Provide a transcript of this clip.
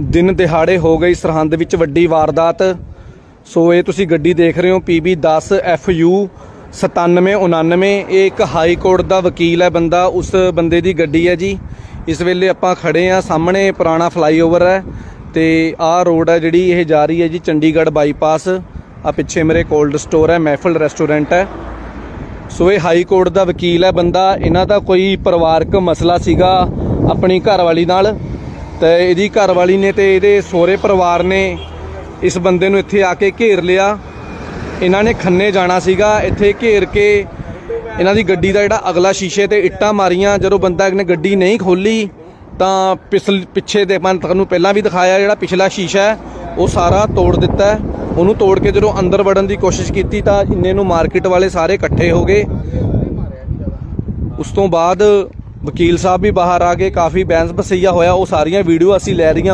ਦਿਨ ਦਿਹਾੜੇ ਹੋ ਗਈ ਸਰਹੰਦ ਵਿੱਚ ਵੱਡੀ ਵਾਰਦਾਤ। ਸੋ ਇਹ ਤੁਸੀਂ ਗੱਡੀ ਦੇਖ ਰਹੇ ਹੋ PB 10 FU 9799 ਇਹ ਇੱਕ ਹਾਈ ਕੋਰਟ ਦਾ ਵਕੀਲ ਹੈ ਬੰਦਾ, ਉਸ ਬੰਦੇ ਦੀ ਗੱਡੀ ਹੈ ਜੀ। ਇਸ ਵੇਲੇ ਆਪਾਂ ਖੜੇ ਆ ਸਾਹਮਣੇ ਪੁਰਾਣਾ ਫਲਾਈਓਵਰ ਹੈ ਤੇ ਆਹ ਰੋਡ ਹੈ ਜਿਹੜੀ ਇਹ ਜਾ ਰਹੀ ਹੈ ਜੀ, ਚੰਡੀਗੜ੍ਹ ਬਾਈਪਾਸ। ਆ ਪਿੱਛੇ ਮੇਰੇ ਕੋਲਡ ਸਟੋਰ ਹੈ, ਮਹਿਫਲ ਰੈਸਟੋਰੈਂਟ ਹੈ। ਸੋ ਇਹ ਹਾਈ ਕੋਰਟ ਦਾ ਵਕੀਲ ਹੈ ਬੰਦਾ, ਇਹਨਾਂ ਦਾ ਕੋਈ ਪਰਿਵਾਰਕ ਮਸਲਾ ਸੀਗਾ ਆਪਣੀ ਘਰਵਾਲੀ ਨਾਲ। ਤੇ ਇਹਦੀ ਘਰਵਾਲੀ ਨੇ ਤੇ ਇਹਦੇ ਸਹੁਰੇ ਪਰਿਵਾਰ ਨੇ ਇਸ ਬੰਦੇ ਨੂੰ ਇੱਥੇ ਆ ਕੇ ਘੇਰ ਲਿਆ। ਇਹਨਾਂ ਨੇ ਖੰਨੇ ਜਾਣਾ ਸੀਗਾ। ਇੱਥੇ ਘੇਰ ਕੇ ਇਹਨਾਂ ਦੀ ਗੱਡੀ ਦਾ ਜਿਹੜਾ ਅਗਲਾ ਸ਼ੀਸ਼ੇ ਤੇ ਇੱਟਾਂ ਮਾਰੀਆਂ। ਜਦੋਂ ਬੰਦਾ ਨੇ ਗੱਡੀ ਨਹੀਂ ਖੋਲੀ ਤਾਂ ਪਿਛਲ ਪਿੱਛੇ ਦੇ ਮੈਂ ਤੁਹਾਨੂੰ ਪਹਿਲਾਂ ਵੀ ਦਿਖਾਇਆ ਜਿਹੜਾ ਪਿਛਲਾ ਸ਼ੀਸ਼ਾ ਹੈ, ਉਹ ਸਾਰਾ ਤੋੜ ਦਿੱਤਾ ਉਹਨੂੰ ਤੋੜ ਕੇ ਜਦੋਂ ਅੰਦਰ ਵੜਨ ਦੀ ਕੋਸ਼ਿਸ਼ ਕੀਤੀ, ਤਾਂ ਇੰਨੇ ਨੂੰ ਮਾਰਕੀਟ ਵਾਲੇ ਸਾਰੇ ਇਕੱਠੇ ਹੋ ਗਏ। ਉਸ ਤੋਂ ਬਾਅਦ ਵਕੀਲ ਸਾਹਿਬ ਵੀ ਬਾਹਰ ਆ ਗਏ, ਕਾਫੀ ਬੈਂਸ ਬਸਈਆ ਹੋਇਆ, ਉਹ ਸਾਰੀਆਂ ਵੀਡੀਓ ਅਸੀਂ ਲੈ ਰਹੀਆਂ